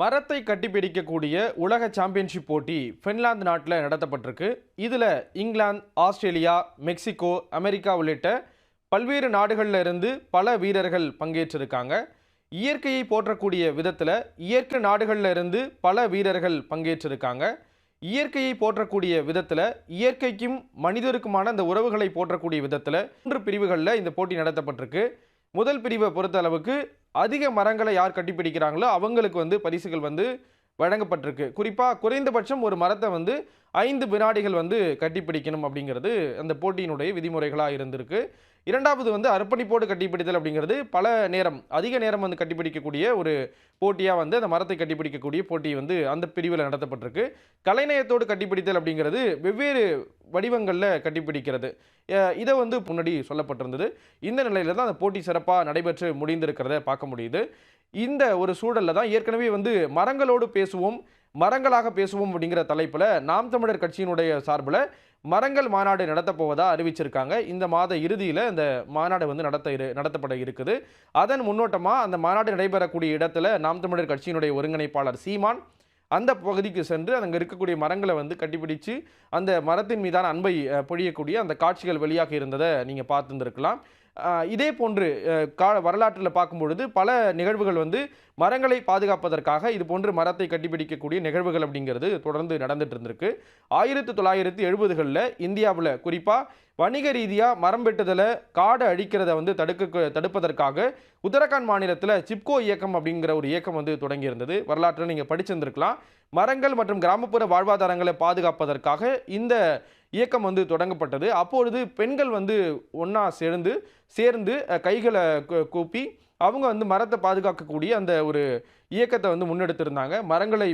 மரத்தை கட்டிப்பிடிக்கக்கூடிய உலக சாம்பியன்ஷிப் போட்டி ஃபின்லாந்து நாட்டில் நடத்தப்பட்டிருக்கு. இதில் இங்கிலாந்து ஆஸ்திரேலியா மெக்சிகோ அமெரிக்கா உள்ளிட்ட பல்வேறு நாடுகளில் இருந்து பல வீரர்கள் பங்கேற்றிருக்காங்க. இயற்கையை போற்றக்கூடிய விதத்தில் இயற்கை நாடுகளில் இருந்து பல வீரர்கள் பங்கேற்றிருக்காங்க. இயற்கையை போற்றக்கூடிய விதத்தில் இயற்கைக்கும் மனிதருக்குமான அந்த உறவுகளை போற்றக்கூடிய விதத்தில் மூன்று பிரிவுகளில் இந்த போட்டி நடத்தப்பட்டிருக்கு. முதல் பிரிவை பொறுத்த அளவுக்கு அதிக மரங்களை யார் கட்டிப்பிடிக்கிறாங்களோ அவங்களுக்கு வந்து பரிசுகள் வந்து வழங்கப்பட்டிருக்கு. குறிப்பாக குறைந்தபட்சம் ஒரு மரத்தை வந்து ஐந்து வினாடிகள் வந்து கட்டிப்பிடிக்கணும் அப்படிங்கிறது அந்த போட்டியினுடைய விதிமுறைகளாக இருந்திருக்கு. இரண்டாவது வந்து அர்ப்பணிப்போடு கட்டிப்பிடித்தல் அப்படிங்கிறது பல நேரம் அதிக நேரம் வந்து கட்டிப்பிடிக்கக்கூடிய ஒரு போட்டியாக வந்து அந்த மரத்தை கட்டிப்பிடிக்கக்கூடிய போட்டி வந்து அந்த பிரிவில் நடத்தப்பட்டிருக்கு. கலைநயத்தோடு கட்டிப்பிடித்தல் அப்படிங்கிறது வெவ்வேறு வடிவங்களில் கட்டிப்பிடிக்கிறது. இதை வந்து முன்னாடி சொல்லப்பட்டிருந்தது. இந்த நிலையில் தான் அந்த போட்டி சிறப்பாக நடைபெற்று முடிந்திருக்கிறத பார்க்க முடியுது. இந்த ஒரு சூழலில் தான் ஏற்கனவே வந்து மரங்களோடு பேசுவோம் மரங்களாக பேசுவோம் அப்படிங்கிற தலைப்பில் நாம் தமிழர் கட்சியினுடைய சார்பில் மரங்கள் மாநாடு நடத்தப்போவதாக அறிவிச்சிருக்காங்க. இந்த மாத இறுதியில் இந்த மாநாடு வந்து நடத்த இரு நடத்தப்பட இருக்குது. அதன் முன்னோட்டமாக அந்த மாநாடு நடைபெறக்கூடிய இடத்துல நாம் தமிழர் கட்சியினுடைய ஒருங்கிணைப்பாளர் சீமான் அந்த பகுதிக்கு சென்று அங்கே இருக்கக்கூடிய மரங்களை வந்து கட்டிப்பிடித்து அந்த மரத்தின் மீதான அன்பை பொழியக்கூடிய அந்த காட்சிகள் வெளியாக இருந்ததை நீங்கள் பார்த்துருந்துருக்கலாம். இதே போன்று கா வரலாற்றில் பார்க்கும்பொழுது பல நிகழ்வுகள் வந்து மரங்களை பாதுகாப்பதற்காக இது போன்று மரத்தை கட்டிப்பிடிக்கக்கூடிய நிகழ்வுகள் அப்படிங்கிறது தொடர்ந்து நடந்துட்டு இருந்திருக்கு. ஆயிரத்தி தொள்ளாயிரத்தி எழுபதுகளில் இந்தியாவில் குறிப்பாக வணிக ரீதியாக மரம் வெட்டுதலை காடை அழிக்கிறத வந்து தடுக்க தடுப்பதற்காக உத்தரகாண்ட் மாநிலத்தில் சிப்கோ இயக்கம் அப்படிங்கிற ஒரு இயக்கம் வந்து தொடங்கியிருந்தது வரலாற்றில் நீங்கள் படிச்சிருந்திருக்கலாம். மரங்கள் மற்றும் கிராமப்புற வாழ்வாதாரங்களை பாதுகாப்பதற்காக இந்த இயக்கம் வந்து தொடங்கப்பட்டது. அப்பொழுது பெண்கள் வந்து ஒன்றா சேர்ந்து சேர்ந்து கைகளை கூப்பி அவங்க வந்து மரத்தை பாதுகாக்கக்கூடிய அந்த ஒரு இயக்கத்தை வந்து முன்னெடுத்திருந்தாங்க. மரங்களை